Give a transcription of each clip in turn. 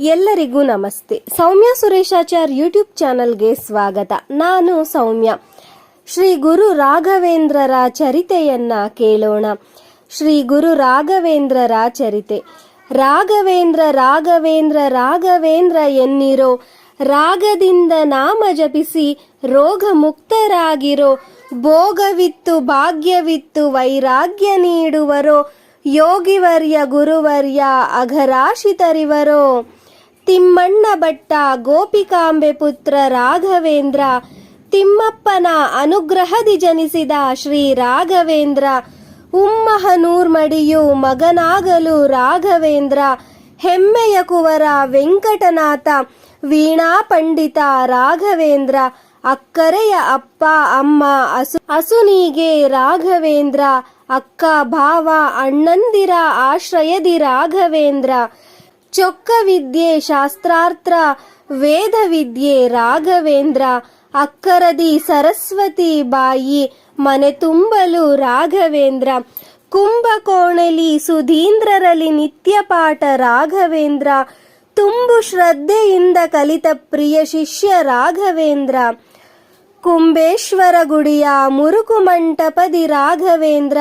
ಎಲ್ಲರಿಗೂ ನಮಸ್ತೆ. ಸೌಮ್ಯ ಸುರೇಶಾಚಾರ್ ಯೂಟ್ಯೂಬ್ ಚಾನಲ್ಗೆ ಸ್ವಾಗತ. ನಾನು ಸೌಮ್ಯ. ಶ್ರೀ ಗುರು ರಾಘವೇಂದ್ರರ ಚರಿತೆಯನ್ನ ಕೇಳೋಣ. ಶ್ರೀ ಗುರು ರಾಘವೇಂದ್ರರ ಚರಿತೆ. ರಾಘವೇಂದ್ರ ರಾಘವೇಂದ್ರ ರಾಘವೇಂದ್ರ ಎನ್ನಿರೋ. ರಾಗದಿಂದ ನಾಮ ಜಪಿಸಿ ರೋಗ ಮುಕ್ತರಾಗಿರೋ ಭೋಗವಿತ್ತು, ಭಾಗ್ಯವಿತ್ತು, ವೈರಾಗ್ಯ ನೀಡುವರೋ. ಯೋಗಿವರ್ಯ, ಗುರುವರ್ಯ ಅಘರಾಶಿತರಿವರೋ ತಿಮ್ಮಣ್ಣ ಭಟ್ಟ, ಗೋಪಿಕಾಂಬೆ ಪುತ್ರ ರಾಘವೇಂದ್ರ, ತಿಮ್ಮಪ್ಪನ ಅನುಗ್ರಹದಿ ಜನಿಸಿದ ಶ್ರೀ ರಾಘವೇಂದ್ರ ಉಮ್ಮಹನೂರ್ಮಡಿಯು ಮಗನಾಗಲು ರಾಘವೇಂದ್ರ, ಹೆಮ್ಮೆಯ ಕುವರ ವೆಂಕಟನಾಥ, ವೀಣಾ ಪಂಡಿತ ರಾಘವೇಂದ್ರ, ಅಕ್ಕರೆಯ ಅಪ್ಪ, ಅಮ್ಮ, ಅಸು, ಅಸುನೀಗೆ ರಾಘವೇಂದ್ರ, ಅಕ್ಕ, ಭಾವ, ಅಣ್ಣಂದಿರ ಆಶ್ರಯದಿ ರಾಘವೇಂದ್ರ. ಚೊಕ್ಕ ವಿದ್ಯೆ ಶಾಸ್ತ್ರಾರ್ಥ ವೇದ ವಿದ್ಯೆ ರಾಘವೇಂದ್ರ, ಅಕ್ಕರದಿ ಸರಸ್ವತಿ ಬಾಯಿ ಮನೆ ತುಂಬಲು ರಾಘವೇಂದ್ರ, ಕುಂಭಕೋಣಲಿ ಸುಧೀಂದ್ರರಲ್ಲಿ ನಿತ್ಯ ಪಾಠ ರಾಘವೇಂದ್ರ, ತುಂಬು ಶ್ರದ್ಧೆಯಿಂದ ಕಲಿತ ಪ್ರಿಯ ಶಿಷ್ಯ ರಾಘವೇಂದ್ರ ಕುಂಬೇಶ್ವರ ಗುಡಿಯ ಮುರುಕು ಮಂಟಪದಿ ರಾಘವೇಂದ್ರ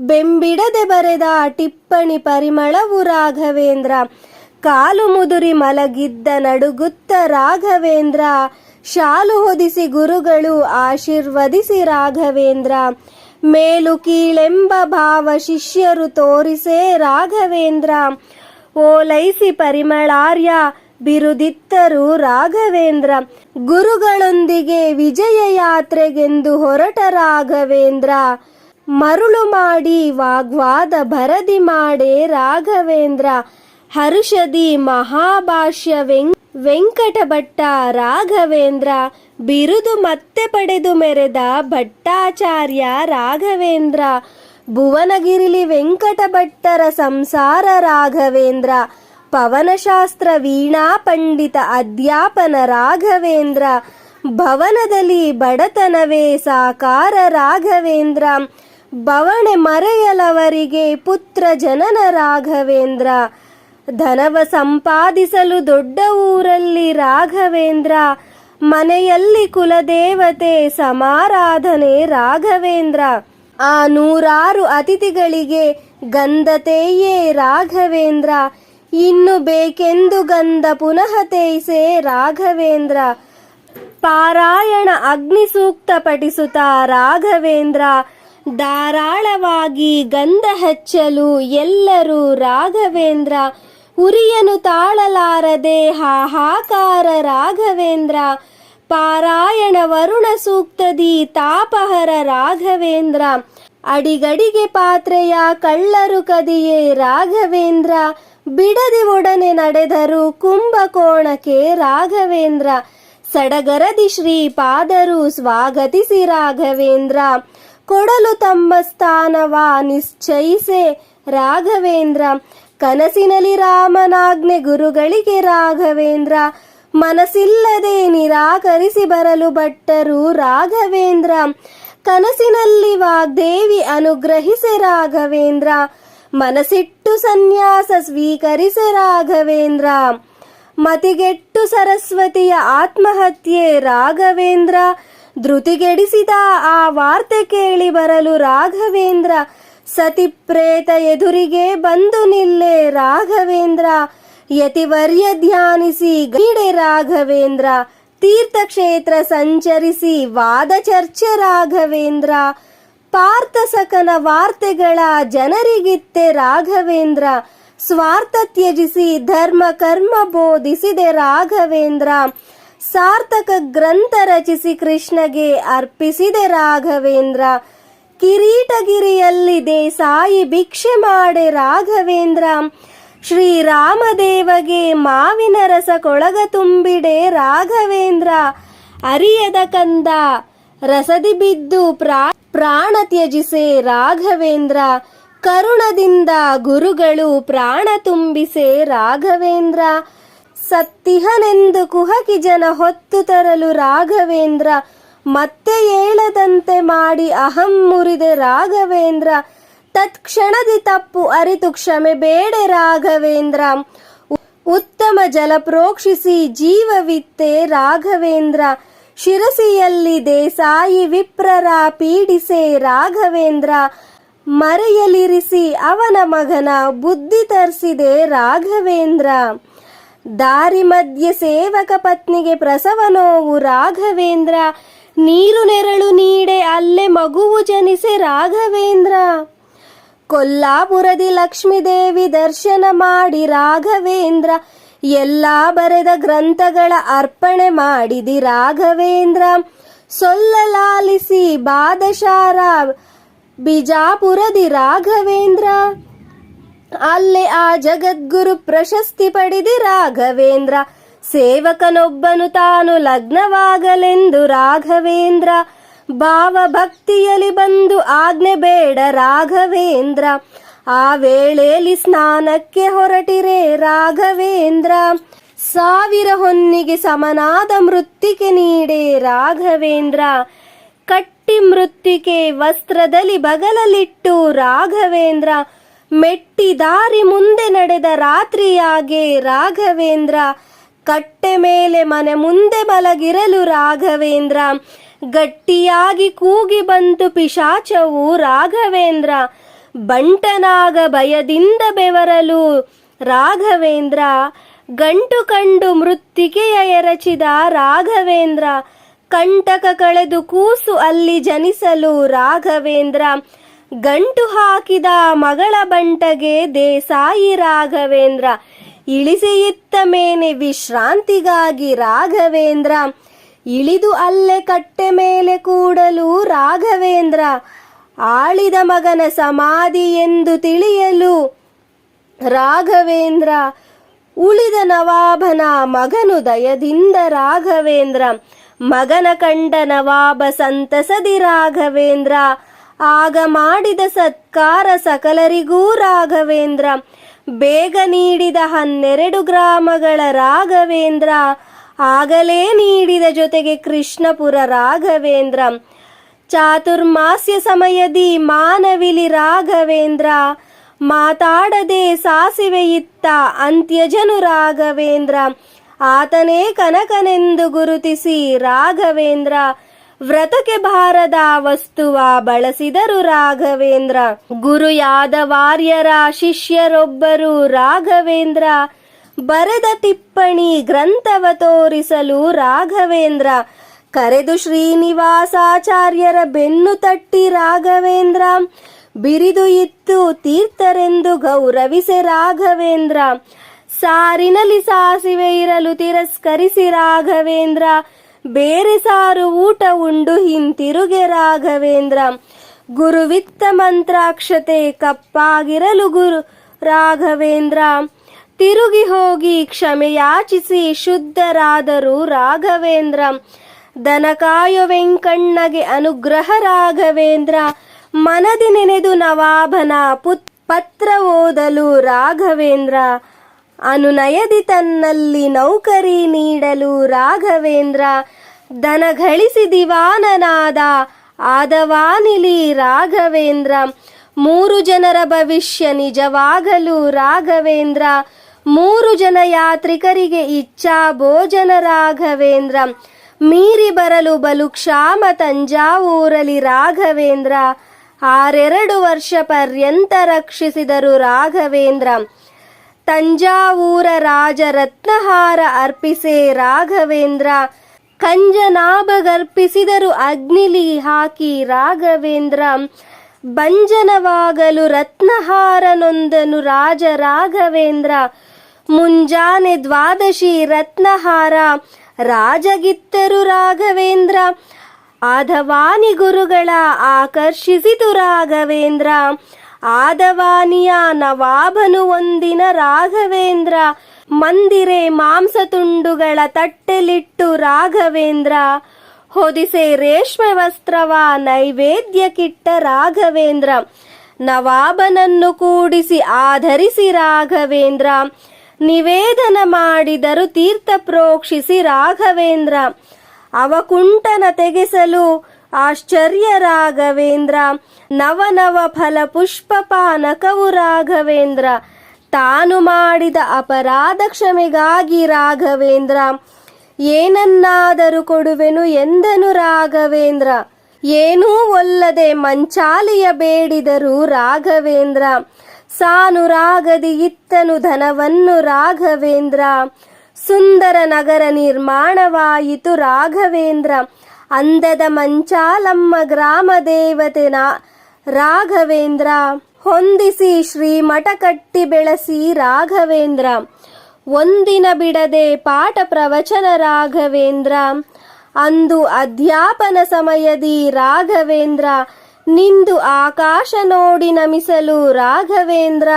ಬೆಂಬಿಡದೆ ಬರೆದ ಟಿಪ್ಪಣಿ ಪರಿಮಳವು ರಾಘವೇಂದ್ರ. ಕಾಲು ಮುದುರಿ ಮಲಗಿದ್ದ ನಡುಗುತ್ತ ರಾಘವೇಂದ್ರ. ಶಾಲು ಹೊದಿಸಿ ಗುರುಗಳು ಆಶೀರ್ವದಿಸಿ ರಾಘವೇಂದ್ರ. ಮೇಲು ಕೀಳೆಂಬ ಭಾವ ಶಿಷ್ಯರು ತೋರಿಸೇ ರಾಘವೇಂದ್ರ. ಓಲೈಸಿ ಪರಿಮಳಾರ್ಯ ಬಿರುದಿತ್ತರು ರಾಘವೇಂದ್ರ. ಗುರುಗಳೊಂದಿಗೆ ವಿಜಯ ಯಾತ್ರೆಗೆಂದು ಹೊರಟ ರಾಘವೇಂದ್ರ. ಮರುಳು ಮಾಡಿ ವಾಗ್ವಾದ ಭರದಿ ಮಾಡೆ ರಾಘವೇಂದ್ರ ಹರುಷದಿ ಮಹಾಭಾಷ್ಯ ವೆಂ ವೆಂಕಟಭಟ್ಟ ರಾಘವೇಂದ್ರ ಬಿರುದು ಮತ್ತೆ ಪಡೆದು ಮೆರೆದ ಭಟ್ಟಾಚಾರ್ಯ ರಾಘವೇಂದ್ರ, ಭುವನಗಿರಿಲಿ ವೆಂಕಟಭಟ್ಟರ ಸಂಸಾರ ರಾಘವೇಂದ್ರ, ಪವನಶಾಸ್ತ್ರ ವೀಣಾ ಪಂಡಿತ ಅಧ್ಯಾಪನ ರಾಘವೇಂದ್ರ, ಭವನದಲ್ಲಿ ಬಡತನವೇ ಸಾಕಾರ ರಾಘವೇಂದ್ರ ಬವಣೆ ಮರೆಯಲವರಿಗೆ ಪುತ್ರ ಜನನ ರಾಘವೇಂದ್ರ. ಧನವ ಸಂಪಾದಿಸಲು ದೊಡ್ಡ ಊರಲ್ಲಿ ರಾಘವೇಂದ್ರ. ಮನೆಯಲ್ಲಿ ಕುಲದೇವತೆ ಸಮಾರಾಧನೆ ರಾಘವೇಂದ್ರ. ಆ ನೂರಾರು ಅತಿಥಿಗಳಿಗೆ ಗಂಧ ತೇಯೇ ರಾಘವೇಂದ್ರ. ಇನ್ನು ಬೇಕೆಂದು ಗಂಧ ಪುನಃ ತೇಯಿಸೆ ರಾಘವೇಂದ್ರ. ಪಾರಾಯಣ ಅಗ್ನಿ ಸೂಕ್ತ ಪಠಿಸುತ್ತಾ ರಾಘವೇಂದ್ರ. ಧಾರಾಳವಾಗಿ ಗಂಧ ಹಚ್ಚಲು ಎಲ್ಲರೂ ರಾಘವೇಂದ್ರ, ಉರಿಯನು ತಾಳಲಾರದೆ ಹಾಹಾಕಾರ ರಾಘವೇಂದ್ರ, ಪಾರಾಯಣ ವರುಣ ಸೂಕ್ತದಿ ತಾಪಹರ ರಾಘವೇಂದ್ರ, ಅಡಿಗಡಿಗೆ ಪಾತ್ರೆಯ ಕಳ್ಳರು ಕದಿಯೇ ರಾಘವೇಂದ್ರ, ಬಿಡದಿ ಒಡನೆ ನಡೆದರು ಕುಂಭಕೋಣಕ್ಕೆ ರಾಘವೇಂದ್ರ, ಸಡಗರದಿ ಶ್ರೀ ಪಾದರು ಸ್ವಾಗತಿಸಿ ರಾಘವೇಂದ್ರ ಕೊಡಲು ತಮ್ಮ ಸ್ಥಾನವ ನಿಶ್ಚಯಿಸೆ ರಾಘವೇಂದ್ರ. ಕನಸಿನಲ್ಲಿ ರಾಮನಾಜ್ಞೆ ಗುರುಗಳಿಗೆ ರಾಘವೇಂದ್ರ. ಮನಸ್ಸಿಲ್ಲದೆ ನಿರಾಕರಿಸಿ ಬರಲು ಭಟ್ಟರು ರಾಘವೇಂದ್ರ. ಕನಸಿನಲ್ಲಿ ವಾಗ್ದೇವಿ ಅನುಗ್ರಹಿಸೆ ರಾಘವೇಂದ್ರ. ಮನಸ್ಸಿಟ್ಟು ಸನ್ಯಾಸ ಸ್ವೀಕರಿಸೆ ರಾಘವೇಂದ್ರ. ಮತಿಗೆಟ್ಟು ಸರಸ್ವತಿಯ ಆತ್ಮಹತ್ಯೆ ರಾಘವೇಂದ್ರ. ಧೃತಿಗೆಡಿಸಿದ ಆ ವಾರ್ತೆ ಕೇಳಿ ಬರಲು ರಾಘವೇಂದ್ರ ಸತಿ ಪ್ರೇತ ಎದುರಿಗೆ ಬಂದು ನಿಲ್ಲೆ. ರಾಘವೇಂದ್ರ, ಯತಿವರ್ಯ ಧ್ಯಾನಿಸಿ, ಗೀಡೆ ರಾಘವೇಂದ್ರ, ತೀರ್ಥಕ್ಷೇತ್ರ ಸಂಚರಿಸಿ, ವಾದ ಚರ್ಚೆ ರಾಘವೇಂದ್ರ ಪಾರ್ಥಸಕನ ವಾರ್ತೆಗಳ ಜನರಿಗಿತ್ತೆ ರಾಘವೇಂದ್ರ, ಸ್ವಾರ್ಥ ತ್ಯಜಿಸಿ ಧರ್ಮ ಕರ್ಮ ಬೋಧಿಸಿದೆ ರಾಘವೇಂದ್ರ. ಸಾರ್ಥಕ ಗ್ರಂಥ ರಚಿಸಿ ಕೃಷ್ಣಗೆ ಅರ್ಪಿಸಿದೆ ರಾಘವೇಂದ್ರ. ಕಿರೀಟಗಿರಿಯಲ್ಲಿದೆ ಸಾಯಿ ಭಿಕ್ಷೆ ಮಾಡೆ ರಾಘವೇಂದ್ರ. ಶ್ರೀರಾಮದೇವಗೆ ಮಾವಿನ ರಸ ಕೊಳಗ ತುಂಬಿಡೆ ರಾಘವೇಂದ್ರ. ಅರಿಯದ ಕಂದ ರಸದಿ ಬಿದ್ದು ಪ್ರಾ, ಪ್ರಾಣ ತ್ಯಜಿಸೆ ರಾಘವೇಂದ್ರ. ಕರುಣದಿಂದ ಗುರುಗಳು ಪ್ರಾಣ ತುಂಬಿಸೆ ರಾಘವೇಂದ್ರ. ಸತ್ತಿಹನೆಂದು ಕುಹಕಿ ಜನ ಹೊತ್ತು ತರಲು ರಾಘವೇಂದ್ರ, ಮತ್ತೆ ಏಳದಂತೆ ಮಾಡಿ ಅಹಂ ಮುರಿದೆ ರಾಘವೇಂದ್ರ. ತತ್ಕ್ಷಣದಿ ತಪ್ಪು ಅರಿತು ಕ್ಷಮೆ ಬೇಡೆ ರಾಘವೇಂದ್ರ. ಉತ್ತಮ ಜಲ ಪ್ರೋಕ್ಷಿಸಿ ಜೀವವಿತ್ತೆ ರಾಘವೇಂದ್ರ. ಶಿರಸಿಯಲ್ಲಿ ದೇಸಾಯಿ ವಿಪ್ರರ ಪೀಡಿಸೆ ರಾಘವೇಂದ್ರ. ಮರೆಯಲಿರಿಸಿ ಅವನ ಮಗನ ಬುದ್ಧಿ ತರಿಸಿದೆ ರಾಘವೇಂದ್ರ. ದಾರಿ ಮಧ್ಯೆ ಸೇವಕ ಪತ್ನಿಗೆ ಪ್ರಸವ ನೋವು ರಾಘವೇಂದ್ರ. ನೀರು ನೆರಳು ನೀಡೆ ಅಲ್ಲೇ ಮಗುವು ಜನಿಸೆ ರಾಘವೇಂದ್ರ. ಕೊಲ್ಲಾಪುರದಿ ಲಕ್ಷ್ಮೀದೇವಿ ದರ್ಶನ ಮಾಡಿ ರಾಘವೇಂದ್ರ. ಎಲ್ಲಾ ಬರೆದ ಗ್ರಂಥಗಳ ಅರ್ಪಣೆ ಮಾಡಿದಿ ರಾಘವೇಂದ್ರ. ಸೊಲ್ಲಲಾಲಿಸಿ ಬಾದಶಾರ ಬಿಜಾಪುರದಿ ರಾಘವೇಂದ್ರ. ಅಲ್ಲೇ ಆ ಜಗದ್ಗುರು ಪ್ರಶಸ್ತಿ ಪಡೆದಿ ರಾಘವೇಂದ್ರ. ಸೇವಕನೊಬ್ಬನು ತಾನು ಲಗ್ನವಾಗಲೆಂದು ರಾಘವೇಂದ್ರ. ಭಾವ ಭಕ್ತಿಯಲ್ಲಿ ಬಂದು ಆಜ್ಞೆ ಬೇಡ ರಾಘವೇಂದ್ರ. ಆ ವೇಳೆಯಲ್ಲಿ ಸ್ನಾನಕ್ಕೆ ಹೊರಟಿರೆ ರಾಘವೇಂದ್ರ. ಸಾವಿರ ಹೊನ್ನಿಗೆ ಸಮನಾದ ಮೃತ್ತಿಕೆ ನೀಡೆ ರಾಘವೇಂದ್ರ. ಕಟ್ಟಿ ಮೃತ್ತಿಕೆ ವಸ್ತ್ರದಲ್ಲಿ ಬಗಲಲಿಟ್ಟು ರಾಘವೇಂದ್ರ. ಮೆಟ್ಟಿ ದಾರಿ ಮುಂದೆ ನಡೆದ ರಾತ್ರಿಯಾಗೆ ರಾಘವೇಂದ್ರ, ಕಟ್ಟೆ ಮೇಲೆ ಮನೆ ಮುಂದೆ ಮಲಗಿರಲು ರಾಘವೇಂದ್ರ, ಗಟ್ಟಿಯಾಗಿ ಕೂಗಿ ಬಂತು ಪಿಶಾಚವು ರಾಘವೇಂದ್ರ, ಬಂಟನಾಗ ಭಯದಿಂದ ಬೆವರಲು ರಾಘವೇಂದ್ರ, ಗಂಟು ಕಂಡು ಮೃತ್ತಿಕೆಯ ಎರಚಿದ ರಾಘವೇಂದ್ರ, ಕಂಟಕ ಕಳೆದು ಕೂಸು ಅಲ್ಲಿ ಜನಿಸಲು ರಾಘವೇಂದ್ರ ಗಂಟು ಹಾಕಿದ ಮಗಳ ಬಂಟಗೆ ದೇಸಾಯಿ ರಾಘವೇಂದ್ರ. ಇಳಿಸಿ ಇತ್ತ ಮೇನೆ ವಿಶ್ರಾಂತಿಗಾಗಿ ರಾಘವೇಂದ್ರ. ಇಳಿದು ಅಲ್ಲೇ ಕಟ್ಟೆ ಮೇಲೆ ಕೂಡಲು ರಾಘವೇಂದ್ರ. ಆಳಿದ ಮಗನ ಸಮಾಧಿ ಎಂದು ತಿಳಿಯಲು ರಾಘವೇಂದ್ರ. ಉಳಿದ ನವಾಬನ ಮಗನು ದಯದಿಂದ ರಾಘವೇಂದ್ರ. ಮಗನ ಕಂಡ ನವಾಬ ಸಂತಸದಿ ರಾಘವೇಂದ್ರ. ಆಗ ಮಾಡಿದ ಸತ್ಕಾರ ಸಕಲರಿಗೂ ರಾಘವೇಂದ್ರ. ಬೇಗ ನೀಡಿದ ಹನ್ನೆರಡು ಗ್ರಾಮಗಳ ರಾಘವೇಂದ್ರ. ಆಗಲೇ ನೀಡಿದ ಜೊತೆಗೆ ಕೃಷ್ಣಪುರ ರಾಘವೇಂದ್ರ. ಚಾತುರ್ಮಾಸ್ಯ ಸಮಯದಿ ಮಾನವಿಲಿ ರಾಘವೇಂದ್ರ. ಮಾತಾಡದೆ ಸಾಸಿವೆ ಇತ್ತ ಅಂತ್ಯಜನು ರಾಘವೇಂದ್ರ. ಆತನೇ ಕನಕನೆಂದು ಗುರುತಿಸಿ ರಾಘವೇಂದ್ರ. ವ್ರತಕ್ಕೆ ಭಾರದ ವಸ್ತುವ ಬಳಸಿದರು ರಾಘವೇಂದ್ರ. ಗುರು ಯಾದವಾರ್ಯರ ಶಿಷ್ಯರೊಬ್ಬರು ರಾಘವೇಂದ್ರ. ಬರೆದ ಟಿಪ್ಪಣಿ ಗ್ರಂಥವ ತೋರಿಸಲು ರಾಘವೇಂದ್ರ. ಕರೆದು ಶ್ರೀನಿವಾಸಾಚಾರ್ಯರ ಬೆನ್ನು ತಟ್ಟಿ ರಾಘವೇಂದ್ರ. ಬಿರಿದು ಇತ್ತು ತೀರ್ಥರೆಂದು ಗೌರವಿಸೆ ರಾಘವೇಂದ್ರ. ಸಾರಿನಲ್ಲಿ ಸಾಸಿವೆ ಇರಲು ತಿರಸ್ಕರಿಸಿ ರಾಘವೇಂದ್ರ. ಬೇರೆ ಸಾರು ಊಟ ಉಂಡು ಹಿಂತಿರುಗೆ ರಾಘವೇಂದ್ರ. ಗುರುವಿತ್ತ ಮಂತ್ರಾಕ್ಷತೆ ಕಪ್ಪಾಗಿರಲು ಗುರು ರಾಘವೇಂದ್ರ. ತಿರುಗಿ ಹೋಗಿ ಕ್ಷಮೆಯಾಚಿಸಿ ಶುದ್ಧರಾದರು ರಾಘವೇಂದ್ರ. ದನಕಾಯ ವೆಂಕಣ್ಣಗೆ ಅನುಗ್ರಹ ರಾಘವೇಂದ್ರ. ಮನದಿ ನೆನೆದು ನವಾಬನ ಪುತ್ ಪತ್ರ ಓದಲು ರಾಘವೇಂದ್ರ. ಅನುನಯದಿ ತನ್ನಲ್ಲಿ ನೌಕರಿ ನೀಡಲು ರಾಘವೇಂದ್ರ ದನ ಗಳಿಸಿ ದಿವಾನನಾದ ಆದವಾನಿಲಿ ರಾಘವೇಂದ್ರ. ಮೂರು ಜನರ ಭವಿಷ್ಯ ನಿಜವಾಗಲು ರಾಘವೇಂದ್ರ. ಮೂರು ಜನ ಯಾತ್ರಿಕರಿಗೆ ಇಚ್ಛಾ ಭೋಜನ ರಾಘವೇಂದ್ರ. ಮೀರಿ ಬರಲು ಬಲು ಕ್ಷಾಮ ತಂಜಾವೂರಲಿ ರಾಘವೇಂದ್ರ. ಆರೆರಡು ವರ್ಷ ಪರ್ಯಂತ ರಕ್ಷಿಸಿದರು ರಾಘವೇಂದ್ರ. ತಂಜಾವೂರ ರಾಜ ರತ್ನಹಾರ ಅರ್ಪಿಸೆ ರಾಘವೇಂದ್ರ. ಕಂಜನಾಭಗರ್ಪಿಸಿದರು ಅಗ್ನಿಲಿ ಹಾಕಿ ರಾಘವೇಂದ್ರ. ಭಂಜನವಾಗಲು ರತ್ನಹಾರನೊಂದನು ರಾಜ ರಾಘವೇಂದ್ರ. ಮುಂಜಾನೆ ದ್ವಾದಶಿ ರತ್ನಹಾರ ರಾಜಗಿತ್ತರು ರಾಘವೇಂದ್ರ. ಆಧವಾನಿ ಗುರುಗಳ ಆಕರ್ಷಿಸಿತು ರಾಘವೇಂದ್ರ. ಆದವಾನಿಯ ನವಾಬನು ಒಂದಿನ ರಾಘವೇಂದ್ರ, ಮಂದಿರೆ ಮಾಂಸ ತುಂಡುಗಳ ತಟ್ಟೆಲಿಟ್ಟು ರಾಘವೇಂದ್ರ, ಹೊದಿಸೆ ರೇಷ್ಮೆ ವಸ್ತ್ರವ ನೈವೇದ್ಯಕ್ಕಿಟ್ಟ ರಾಘವೇಂದ್ರ, ನವಾಬನನ್ನು ಕೂಡಿಸಿ ಆಧರಿಸಿ ರಾಘವೇಂದ್ರ, ನಿವೇದನ ಮಾಡಿದರು ತೀರ್ಥ ಪ್ರೋಕ್ಷಿಸಿ ರಾಘವೇಂದ್ರ ಅವಕುಂಟನ ತೆಗೆಸಲು ಆಶ್ಚರ್ಯ ರಾಘವೇಂದ್ರ ನವನವ ನವ ಫಲ ಪುಷ್ಪ ಪಾನಕವು ರಾಘವೇಂದ್ರ. ತಾನು ಮಾಡಿದ ಅಪರಾಧ ಕ್ಷಮೆಗಾಗಿ ರಾಘವೇಂದ್ರ, ಏನನ್ನಾದರೂ ಕೊಡುವೆನು ಎಂದನು ರಾಘವೇಂದ್ರ. ಏನೂ ಒಲ್ಲದೆ ಮಂಚಾಲಿಯ ಬೇಡಿದರು ರಾಘವೇಂದ್ರ. ಸಾನುರಾಗದಿ ಇತ್ತನು ಧನವನ್ನು ರಾಘವೇಂದ್ರ. ಸುಂದರ ನಗರ ನಿರ್ಮಾಣವಾಯಿತು ರಾಘವೇಂದ್ರ. ಅಂದದ ಮಂಚಾಲಮ್ಮ ಗ್ರಾಮ ದೇವತೆ ರಾಘವೇಂದ್ರ. ಹೊಂದಿಸಿ ಶ್ರೀ ಮಠ ಕಟ್ಟಿ ಬೆಳೆಸಿ ರಾಘವೇಂದ್ರ. ಒಂದಿನ ಬಿಡದೆ ಪಾಠ ಪ್ರವಚನ ರಾಘವೇಂದ್ರ. ಅಂದು ಅಧ್ಯಾಪನ ಸಮಯದಿ ರಾಘವೇಂದ್ರ. ನಿಂದು ಆಕಾಶ ನೋಡಿ ನಮಿಸಲು ರಾಘವೇಂದ್ರ.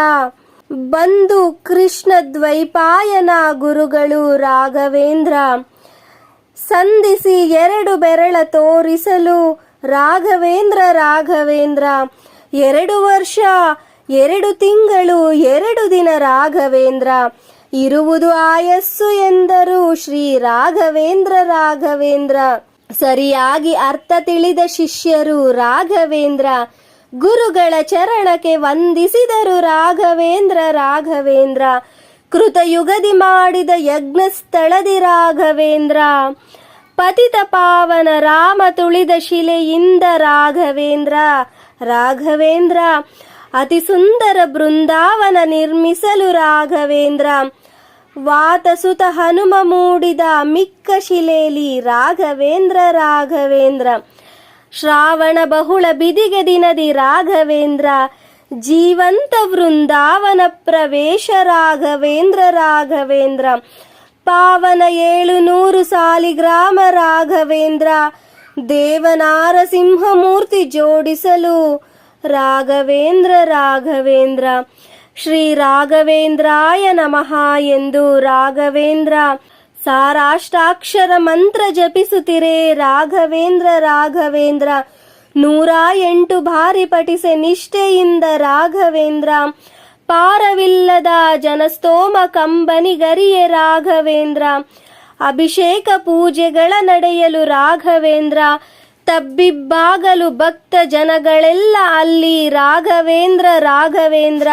ಬಂದು ಕೃಷ್ಣ ದ್ವೈಪಾಯನ ಗುರುಗಳು ರಾಘವೇಂದ್ರ ಸಂಧಿಸಿ ಎರಡು ಬೆರಳ ತೋರಿಸಲು, ರಾಘವೇಂದ್ರ ರಾಘವೇಂದ್ರ, ಎರಡು ವರ್ಷ, ಎರಡು ತಿಂಗಳು, ಎರಡು ದಿನ ರಾಘವೇಂದ್ರ, ಇರುವುದು ಆಯಸ್ಸು ಎಂದರು ಶ್ರೀ ರಾಘವೇಂದ್ರ ರಾಘವೇಂದ್ರ. ಸರಿಯಾಗಿ ಅರ್ಥ ತಿಳಿದ ಶಿಷ್ಯರು ರಾಘವೇಂದ್ರ ಗುರುಗಳ ಚರಣಕ್ಕೆ ವಂದಿಸಿದರು ರಾಘವೇಂದ್ರ ರಾಘವೇಂದ್ರ. ಕೃತಯುಗದಿ ಮಾಡಿದ ಯಜ್ಞ ಸ್ಥಳದಿ ರಾಘವೇಂದ್ರ. ಪತಿತ ಪಾವನ ರಾಮ ತುಳಿದ ಶಿಲೆಯಿಂದ ರಾಘವೇಂದ್ರ. ರಾಘವೇಂದ್ರ, ಅತಿ ಸುಂದರ ಬೃಂದಾವನ ನಿರ್ಮಿಸಲು ರಾಘವೇಂದ್ರ. ವಾತಸುತ ಹನುಮ ಮೂಡಿದ ಮಿಕ್ಕ ಶಿಲೆಯಲ್ಲಿ ರಾಘವೇಂದ್ರ ರಾಘವೇಂದ್ರ. ಶ್ರಾವಣ ಬಹುಳ ಬಿದಿಗೆ ದಿನದಿ ರಾಘವೇಂದ್ರ, ಜೀವಂತ ವೃಂದಾವನ ಪ್ರವೇಶ ರಾಘವೇಂದ್ರ ರಾಘವೇಂದ್ರ, ಪಾವನ ಏಳು ನೂರು ಸಾಲಿಗ್ರಾಮ ರಾಘವೇಂದ್ರ, ದೇವನಾರಸಿಂಹ ಮೂರ್ತಿ ಜೋಡಿಸಲು ರಾಘವೇಂದ್ರ ರಾಘವೇಂದ್ರ, ಶ್ರೀ ರಾಘವೇಂದ್ರಾಯ ನಮಃ ಎಂದು ರಾಘವೇಂದ್ರ ಸಾರಾಷ್ಟಾಕ್ಷರ ಮಂತ್ರ ಜಪಿಸುತ್ತಿರೆ ರಾಘವೇಂದ್ರ ರಾಘವೇಂದ್ರ. ನೂರ ಎಂಟು ಬಾರಿ ಪಠಿಸೆ ನಿಷ್ಠೆಯಿಂದ ರಾಘವೇಂದ್ರ. ಪಾರವಿಲ್ಲದ ಜನಸ್ತೋಮ ಕಂಬನಿಗರಿಯೆ ರಾಘವೇಂದ್ರ. ಅಭಿಷೇಕ ಪೂಜೆಗಳ ನಡೆಯಲು ರಾಘವೇಂದ್ರ. ತಬ್ಬಿಬ್ಬಾಗಲು ಭಕ್ತ ಜನಗಳೆಲ್ಲ ಅಲ್ಲಿ ರಾಘವೇಂದ್ರ ರಾಘವೇಂದ್ರ.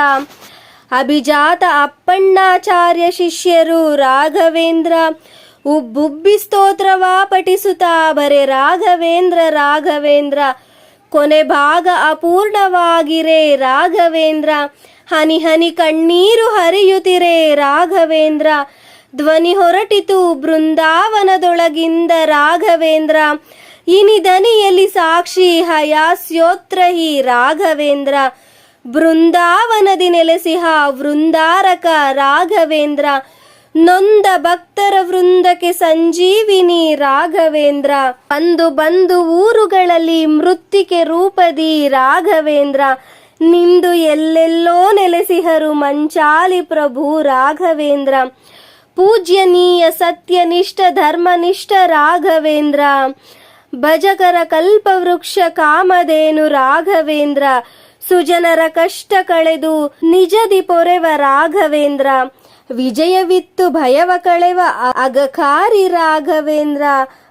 ಅಭಿಜಾತ ಅಪ್ಪಣ್ಣಾಚಾರ್ಯ ಶಿಷ್ಯರು ರಾಘವೇಂದ್ರ, ಉಬ್ಬುಬ್ಬಿ ಸ್ತೋತ್ರವ ಪಠಿಸುತ್ತಾ, ಬರೆ ರಾಘವೇಂದ್ರ ರಾಘವೇಂದ್ರ, ಕೊನೆ ಭಾಗ ಅಪೂರ್ಣವಾಗಿರೆ ರಾಘವೇಂದ್ರ, ಹನಿ ಹನಿ ಕಣ್ಣೀರು ಹರಿಯುತ್ತಿರೆ ರಾಘವೇಂದ್ರ, ಧ್ವನಿ ಹೊರಟಿತು ಬೃಂದಾವನದೊಳಗಿಂದ ರಾಘವೇಂದ್ರ ಇನಿದನಿಯಲ್ಲಿ ಸಾಕ್ಷಿ ಹಯಾಸ್ಯೋತ್ರಹಿ ರಾಘವೇಂದ್ರ. ಬೃಂದಾವನದಿ ನೆಲೆಸಿಹ ವೃಂದಾರಕ ರಾಘವೇಂದ್ರ. ನೊಂದ ಭಕ್ತರ ವೃಂದಕ್ಕೆ ಸಂಜೀವಿನಿ ರಾಘವೇಂದ್ರ. ಬಂದು ಬಂದು ಊರುಗಳಲ್ಲಿ ಮೃತ್ತಿಕೆ ರೂಪದಿ ರಾಘವೇಂದ್ರ. ನಿಂದು ಎಲ್ಲೆಲ್ಲೋ ನೆಲೆಸಿಹರು ಮಂಚಾಲಿ ಪ್ರಭು ರಾಘವೇಂದ್ರ. ಪೂಜ್ಯನೀಯ ಸತ್ಯನಿಷ್ಠ ಧರ್ಮನಿಷ್ಠ ರಾಘವೇಂದ್ರ. ಭಜಕರ ಕಲ್ಪವೃಕ್ಷ ಕಾಮಧೇನು ರಾಘವೇಂದ್ರ. ಸುಜನರ ಕಷ್ಟ ಕಳೆದು ನಿಜದಿ ಪೊರೆವ ರಾಘವೇಂದ್ರ, ವಿಜಯವಿತ್ತು ಭಯವ ಕಳೆವ ಅಗಕಾರಿ ರಾಘವೇಂದ್ರ,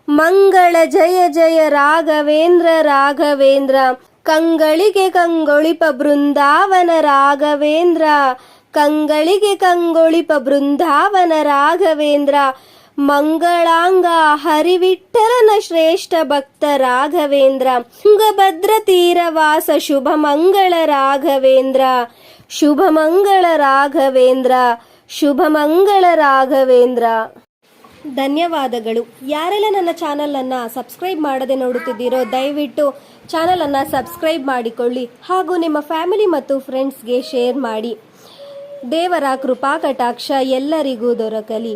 ಮಂಗಳ ಜಯ ಜಯ ರಾಘವೇಂದ್ರ ರಾಘವೇಂದ್ರ, ಕಂಗಳಿಗೆ ಕಂಗೊಳಿಪ ಬೃಂದಾವನ ರಾಘವೇಂದ್ರ, ಕಂಗಳಿಗೆ ಕಂಗೊಳಿಪ ಬೃಂದಾವನ ರಾಘವೇಂದ್ರ ಮಂಗಳಾಂಗ ಹರಿವಿಠಲನ ಶ್ರೇಷ್ಠ ಭಕ್ತ ರಾಘವೇಂದ್ರ. ತುಂಗಭದ್ರ ತೀರವಾಸ ಶುಭ ಮಂಗಳ ರಾಘವೇಂದ್ರ. ಶುಭ ಮಂಗಳ ರಾಘವೇಂದ್ರ. ಶುಭ ಮಂಗಳ ರಾಘವೇಂದ್ರ. ಧನ್ಯವಾದಗಳು. ಯಾರೆಲ್ಲ ನನ್ನ ಚಾನಲನ್ನು ಸಬ್ಸ್ಕ್ರೈಬ್ ಮಾಡದೆ ನೋಡುತ್ತಿದ್ದೀರೋ ದಯವಿಟ್ಟು ಚಾನಲನ್ನು ಸಬ್ಸ್ಕ್ರೈಬ್ ಮಾಡಿಕೊಳ್ಳಿ ಹಾಗೂ ನಿಮ್ಮ ಫ್ಯಾಮಿಲಿ ಮತ್ತು ಫ್ರೆಂಡ್ಸ್ಗೆ ಶೇರ್ ಮಾಡಿ. ದೇವರ ಕೃಪಾ ಕಟಾಕ್ಷ ಎಲ್ಲರಿಗೂ ದೊರಕಲಿ.